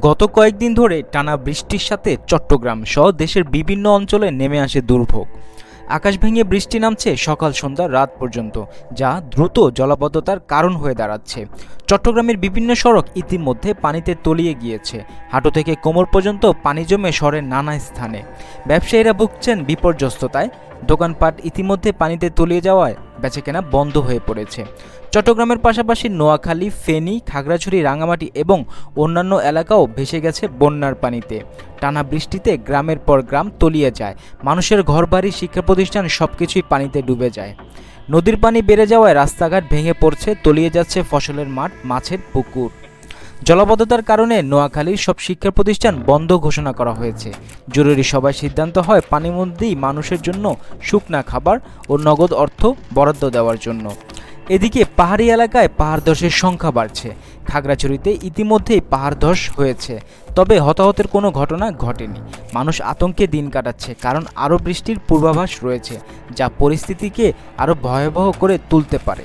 গত কয়েকদিন ধরে টানা বৃষ্টির সাথে চট্টগ্রাম সহ দেশের বিভিন্ন অঞ্চলে নেমে আসে দুর্ভোগ। আকাশ ভেঙে বৃষ্টি নামছে সকাল সন্ধ্যা রাত পর্যন্ত, যা দ্রুত জলাবদ্ধতার কারণ হয়ে দাঁড়াচ্ছে। চট্টগ্রামের বিভিন্ন সড়ক ইতিমধ্যে পানিতে তলিয়ে গিয়েছে। হাঁটু থেকে কোমর পর্যন্ত পানি জমে শহরের নানা স্থানে। ব্যবসায়ীরা ভুগছেন বিপর্যস্ততায় দোকানপাট ইতিমধ্যে পানিতে তলিয়ে যাওয়ায় বেচাকেনা বন্ধ হয়ে পড়েছে। চট্টগ্রামের পাশাপাশি নোয়াখালী, ফেনী, খাগড়াছড়ি রাঙামাটি এবং অন্যান্য এলাকাও ভেসে গেছে বন্যার পানিতে। টানা বৃষ্টিতে গ্রামের পর গ্রাম তলিয়ে যায়। মানুষের ঘরবাড়ি শিক্ষা প্রতিষ্ঠান সব কিছুই পানিতে ডুবে যায়। নদীর পানি বেড়ে যাওয়ায় রাস্তাঘাট ভেঙে পড়ছে, তলিয়ে যাচ্ছে ফসলের মাঠ, মাছের পুকুর। জলাবদ্ধতার কারণে নোয়াখালীর সব শিক্ষা প্রতিষ্ঠান বন্ধ ঘোষণা করা হয়েছে। জরুরি সভায় সিদ্ধান্ত হয় মধ্যেই মানুষের জন্য শুকনা খাবার ও নগদ অর্থ বরাদ্দ দেওয়ার জন্য। এদিকে পাহাড়ি এলাকায় পাহাড় ধসের সংখ্যা বাড়ছে। খাগড়াছড়িতে ইতিমধ্যেই পাহাড় ধস হয়েছে। তবে হতাহতের কোনো ঘটনা ঘটেনি। মানুষ আতঙ্কে দিন কাটাচ্ছে কারণ আরও বৃষ্টির পূর্বাভাস রয়েছে, যা পরিস্থিতিকে আরও ভয়াবহ করে তুলতে পারে।